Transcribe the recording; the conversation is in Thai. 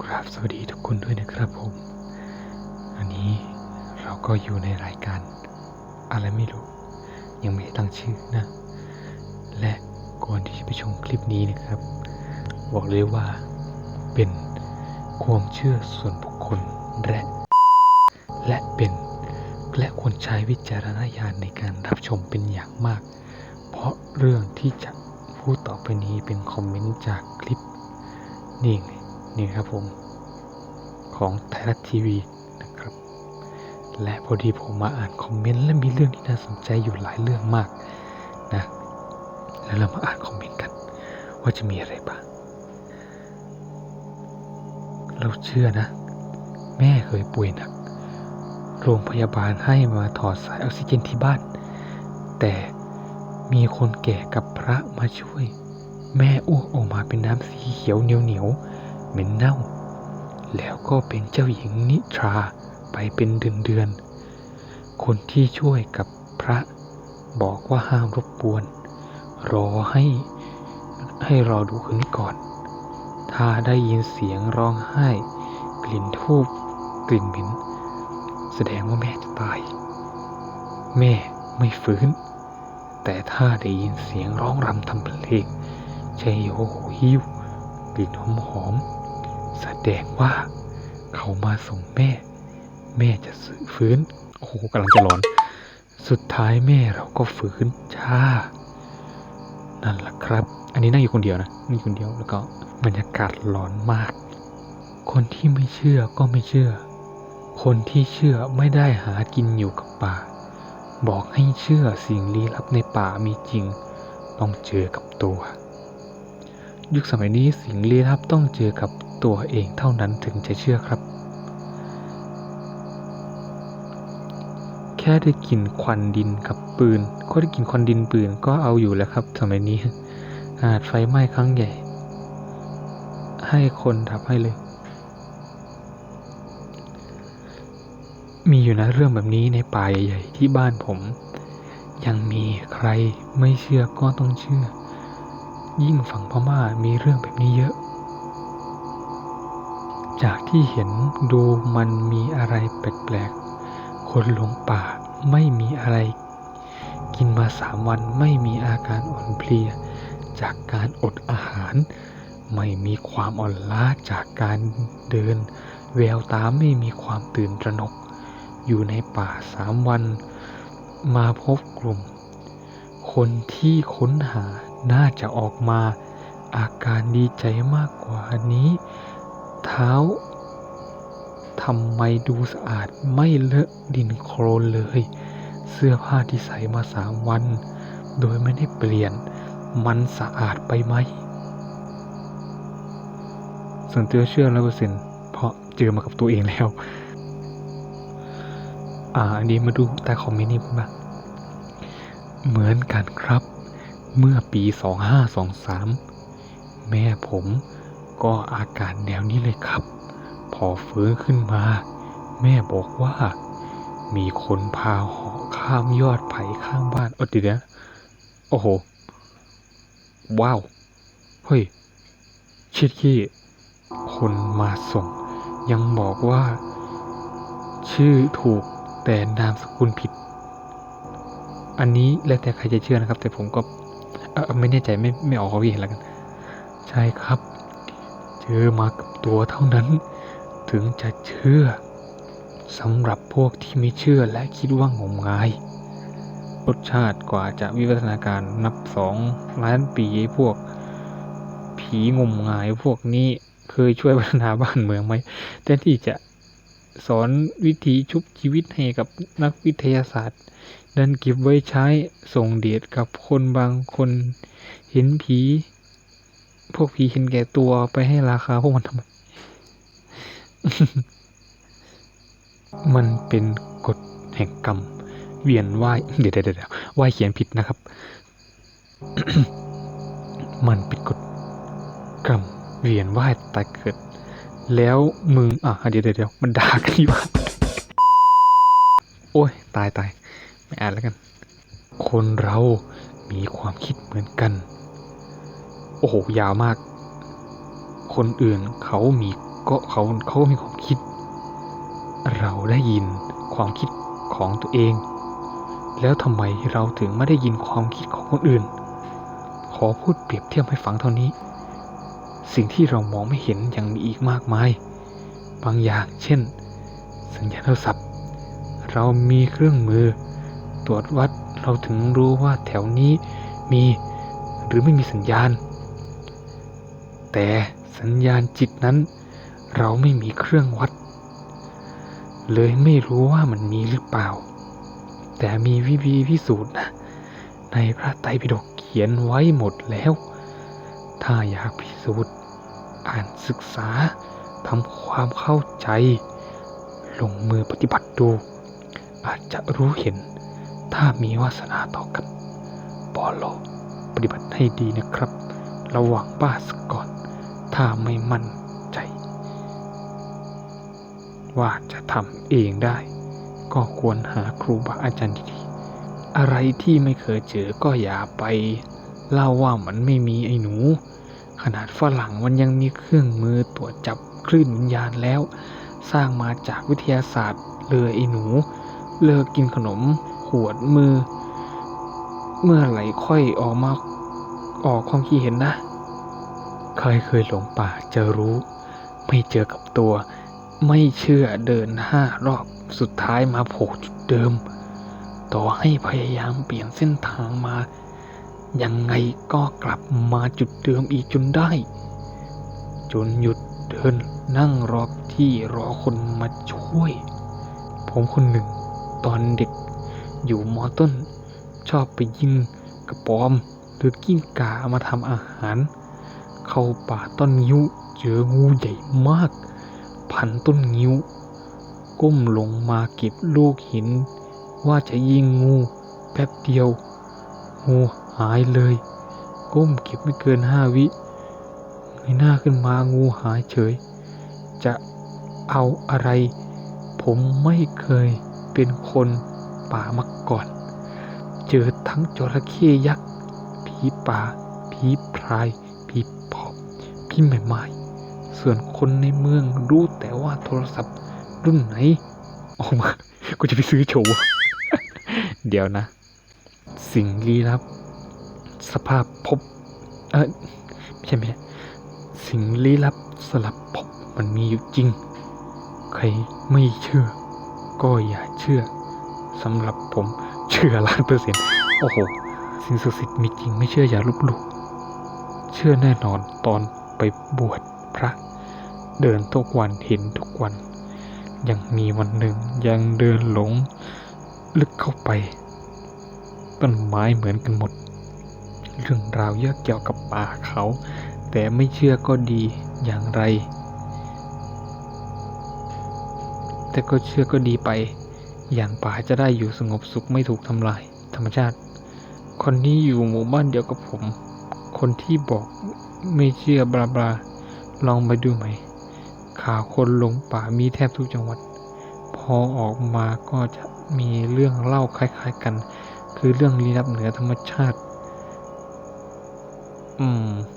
กราบสวัสดีทุกคนด้วยนะครับผม อันนี้เราก็อยู่ในรายการ อะไรไม่รู้ ยังไม่ได้ตั้งชื่อนะ และก่อนที่จะไปชมคลิปนี้นะครับ บอกเลยว่าเป็นความเชื่อส่วนบุคคลและและเป็นและควรใช้วิจารณญาณในการรับชมเป็นอย่างมาก เพราะเรื่องที่จะพูดต่อไปนี้เป็นคอมเมนต์จากคลิปนี่ไง นี่ครับผมของไทยรัฐทีวีนะครับ และพอดีผมมาอ่านคอมเมนต์และมีเรื่องที่น่าสนใจอยู่หลายเรื่องมากนะแล้วเรามาอ่านคอมเมนต์กัน ว่าจะมีอะไรบ้างเราเชื่อนะ แม่เคยป่วยหนัก โรงพยาบาลให้มาถอดสายออกซิเจนที่บ้าน แต่มีคนแก่กับพระมาช่วย แม่อ้วกออกมาเป็นน้ำสีเขียวเหนียวๆ เหม็นเน่า แล้วก็เป็นเจ้าหญิงนิทราไปเป็นเดือนเดือนๆ คนที่ช่วยกับพระบอกว่าห้ามรบกวน รอให้ให้รอดูคืนนี้ก่อน ถ้าได้ยินเสียงร้องไห้ กลิ่นทูบกลิ่นเหม็นแสดงว่าแม่จะตาย แม่ไม่ฟื้น แต่ถ้าได้ยินเสียงร้องรำทำเพลงชัยโยโหหิวกลิ่นหอมหอมๆ แสดงว่าเขามาส่งแม่ แม่จะฟื้น โอ้โหกำลังจะร้อน สุดท้ายแม่เราก็ฟื้นจ้า นั่นแหละครับ อันนี้นั่งอยู่คนเดียวนะนั่งอยู่คนเดียวแล้วก็บรรยากาศร้อนมาก คนที่ไม่เชื่อก็ไม่เชื่อ คนที่เชื่อไม่ได้หากินอยู่กับป่า บอกให้เชื่อสิ่งลี้ลับในป่ามีจริง ต้องเจอกับตัว ยุคสมัยนี้สิ่งลี้ลับต้องเจอกับ ตัวเองเท่านั้นถึงจะเชื่อครับ แค่ได้กลิ่นควันดินกับปืน ก็ได้กลิ่นควันดินปืนก็เอาอยู่แล้วครับ สมัยนี้ อาจไฟไหม้ครั้งใหญ่ ให้คนดับให้เลย มีอยู่นะเรื่องแบบนี้ในป่าใหญ่ๆที่บ้านผม ยังมีใครไม่เชื่อก็ต้องเชื่อ ยิ่งฝั่งพม่ามีเรื่องแบบนี้เยอะ จากที่เห็นดูมันมีอะไรแปลกๆ คนหลงป่าไม่มีอะไร กินมาสามวันไม่มีอาการอ่อนเพลีย จากการอดอาหาร ไม่มีความอ่อนล้าจากการเดิน แววตาไม่มีความตื่นตระหนก อยู่ในป่าสามวัน มาพบกลุ่ม คนที่ค้นหาน่าจะออกมา อาการดีใจมากกว่านี้ เท้าทำไมดูสะอาดไม่เลอะดินโครนเลย เสื้อผ้าที่ใส่มาสามวัน โดยไม่ได้เปลี่ยน มันสะอาดไปไหมส่วนตัวเชื่อร้อยเปอร์เซ็นต์เพราะเจอมากับตัวเองแล้ว อ่า อันนี้มาดูใต้คอมเมนต์นี้บ้างเหมือนกันครับ เมื่อปี 2523 แม่ผม ก็อาการแนวนี้เลยครับ พอฟื้นขึ้นมา แม่บอกว่า มีคนพาหาะข้ามยอดไผ่ข้างบ้านโอ้เดียวนะโอ้โห ว้าว เฮ้ย ชิดขี้คนมาส่ง ยังบอกว่า ชื่อถูกแต่นามสกุลผิด อันนี้แล้วแต่ใครจะเชื่อนะครับ แต่ผมก็ไม่แน่ใจไม่ไม่ออกความคิดเห็นแล้วกัน ใช่ครับ เจอมากับตัวเท่านั้น ถึงจะเชื่อสำหรับพวกที่ไม่เชื่อและคิดว่างมงายรสชาติกว่าจะวิวัฒนาการนับสองล้านปีพวก ผีงมงายพวกนี้เคยช่วยพัฒนาบ้านเมืองไหมแทนที่จะสอนวิธีชุบชีวิตให้กับนักวิทยาศาสตร์ดันเก็บไว้ใช้ส่งเดชกับคนบางคน เห็นผี พวกผีเห็นแก่ตัวไปให้ราคาพวกมันทำไม มันเป็นกฎแห่งกรรม เวียนว่ายเดี๋ยวเดี๋ยวเดี๋ยวว่ายเขียนผิดนะครับ มันเป็นกฎกรรม เวียนว่ายตายเกิด แล้วมึง อะเดี๋ยวเดี๋ยวเดี๋ยวมันด่ากันอยู่โอ้ย ตายตายไม่อ่านแล้วกัน คนเรามีความคิดเหมือนกัน โอ้โหยาวมาก คนอื่นเขามีก็เขาเขาก็มีความคิด เราได้ยินความคิดของตัวเอง แล้วทำไมเราถึงไม่ได้ยินความคิดของคนอื่น ขอพูดเปรียบเทียบให้ฟังเท่านี้ สิ่งที่เรามองไม่เห็นยังมีอีกมากมาย บางอย่างเช่น สัญญาณโทรศัพท์ เรามีเครื่องมือ ตรวจวัดเราถึงรู้ว่าแถวนี้มีหรือไม่มีสัญญาณ แต่สัญญาณจิตนั้น เราไม่มีเครื่องวัด เลยไม่รู้ว่ามันมีหรือเปล่า แต่มีวิธีพิสูจน์นะในพระไตรปิฎกเขียนไว้หมดแล้ว ถ้าอยากพิสูจน์ อ่านศึกษาทำความเข้าใจ ลงมือปฏิบัติดู อาจจะรู้เห็น ถ้ามีวาสนาต่อกันปอลอปฏิบัติให้ดีนะครับ ระวังบ้าสก่อน ถ้าไม่มั่นใจ ว่าจะทำเองได้ ก็ควรหาครูบาอาจารย์ดีๆอะไรที่ไม่เคยเจอก็อย่าไป เล่าว่ามันไม่มีไอ้หนู ขนาดฝรั่งมันยังมีเครื่องมือตรวจจับคลื่นวิญญาณแล้ว สร้างมาจากวิทยาศาสตร์เลยไอ้หนู เลิกกินขนมขวดมือ เมื่อไหร่ค่อยออกมาออกความคิดเห็นนะ ใครเคยหลงป่าจะรู้ ไม่เจอกับตัว ไม่เชื่อเดินห้ารอบสุดท้ายมาโผล่จุดเดิม ต่อให้พยายามเปลี่ยนเส้นทางมา ยังไงก็กลับมาจุดเดิมอีกจนได้ จนหยุดเดินนั่งรอที่รอคนมาช่วย ผมคนหนึ่ง ตอนเด็กอยู่มอต้น ชอบไปยิงกระป๋อม หรือกิ้งกามาทำอาหาร เข้าป่าต้นงิ้ว เจองูใหญ่มาก พันต้นงิ้ว ก้มลงมาเก็บลูกหิน ว่าจะยิงงูแป๊บเดียว งูหายเลย ก้มเก็บไม่เกินห้าวิเงยหน้าขึ้นมางูหายเฉย จะเอาอะไร ผมไม่เคยเป็นคนป่ามาก่อน เจอทั้งจระเข้ยักษ์ผีป่าผีพราย ผีแม่ไม้ส่วนคนในเมืองรู้แต่ว่าโทรศัพท์รุ่นไหน ออกมา กูจะไปซื้อโชว์ เดี๋ยวนะ สิ่งลี้ลับ สภาพพบ เออไม่ใช่ไม่ใช่สิ่งลี้ลับสลับพบมันมีอยู่จริง ใครไม่เชื่อ ก็อย่าเชื่อสำหรับผมเชื่อล้านเปอร์เซ็นต์โอ้โห สิ่งศักดิ์สิทธิ์มีจริงไม่เชื่ออย่าลบหลู่เชื่อแน่นอนตอน ไปบวชพระเดินทุกวันเห็นทุกวัน ยังมีวันหนึ่งยังเดินหลงลึกเข้าไป ต้นไม้เหมือนกันหมด เรื่องราวเยอะเกี่ยวกับป่าเขา แต่ไม่เชื่อก็ดีอย่างไร แต่ก็เชื่อก็ดีไป อย่างป่าจะได้อยู่สงบสุขไม่ถูกทำลาย ธรรมชาติ คนนี้อยู่หมู่บ้านเดียวกับผม คนที่บอก ไม่เชื่อบลาบลาลองไปดูไหม ข่าวคนหลงป่ามีแทบทุกจังหวัด พอออกมาก็จะมีเรื่องเล่าคล้าย ๆกัน คือเรื่องลี้ลับเหนือธรรมชาติ อืม